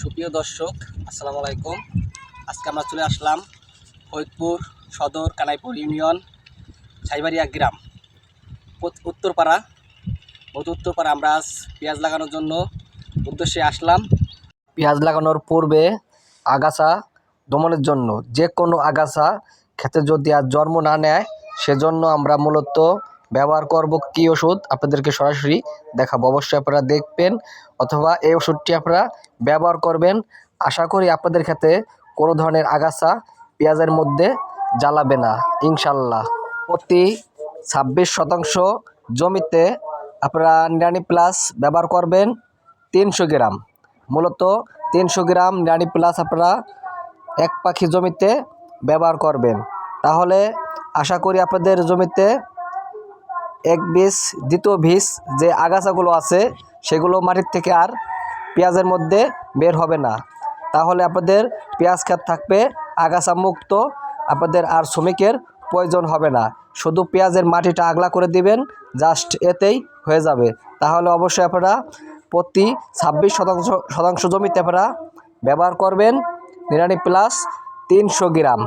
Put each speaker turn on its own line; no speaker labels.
সুপ্রিয় দর্শক, আসসালামু আলাইকুম। আজকে আমরা চলে আসলাম ফরিদপুর সদর কানাইপুর ইউনিয়ন সাইবাড়িয়া গ্রাম। উত্তরপাড়া। বহুত উত্তরপাড়া আমরা আজ পেঁয়াজ লাগানোর জন্য উদ্দেশ্যে আসলাম। পেঁয়াজ লাগানোর পূর্বে আগাছা দমনের জন্য যে কোনো আগাছা খেতে যদি আর জন্ম না নেয়, সেজন্য আমরা মূলত ব্যবহার করব কী ওষুধ আপনাদেরকে সরাসরি দেখাবো। অবশ্যই আপনারা দেখবেন অথবা এই ওষুধটি আপনারা ব্যবহার করবেন। আশা করি আপনাদের ক্ষেত্রে কোনো ধরনের আগাছা পেঁয়াজের মধ্যে জ্বালাবে না, ইনশাল্লাহ। প্রতি ছাব্বিশ শতাংশ জমিতে আপনারা নিরানি প্লাস ব্যবহার করবেন তিনশো গ্রাম। মূলত তিনশো গ্রাম নিরানি প্লাস আপনারা এক পাখি জমিতে ব্যবহার করবেন। তাহলে আশা করি আপনাদের জমিতে এক বীজ, দ্বিতীয় বীজ যে আগাছাগুলো আছে, সেগুলো মাটির থেকে আর পেঁয়াজের মধ্যে বের হবে না। তাহলে আপনাদের পেঁয়াজ ক্ষেত থাকবে আগাছা মুক্ত আপনাদের আর শ্রমিকের প্রয়োজন হবে না। শুধু পেঁয়াজের মাটিটা আগলা করে দিবেন, জাস্ট এতেই হয়ে যাবে। তাহলে অবশ্যই আপনারা প্রতি ছাব্বিশ শতাংশ শতাংশ জমিতে আপনারা ব্যবহার করবেন নিরানি প্লাস তিনশো গ্রাম।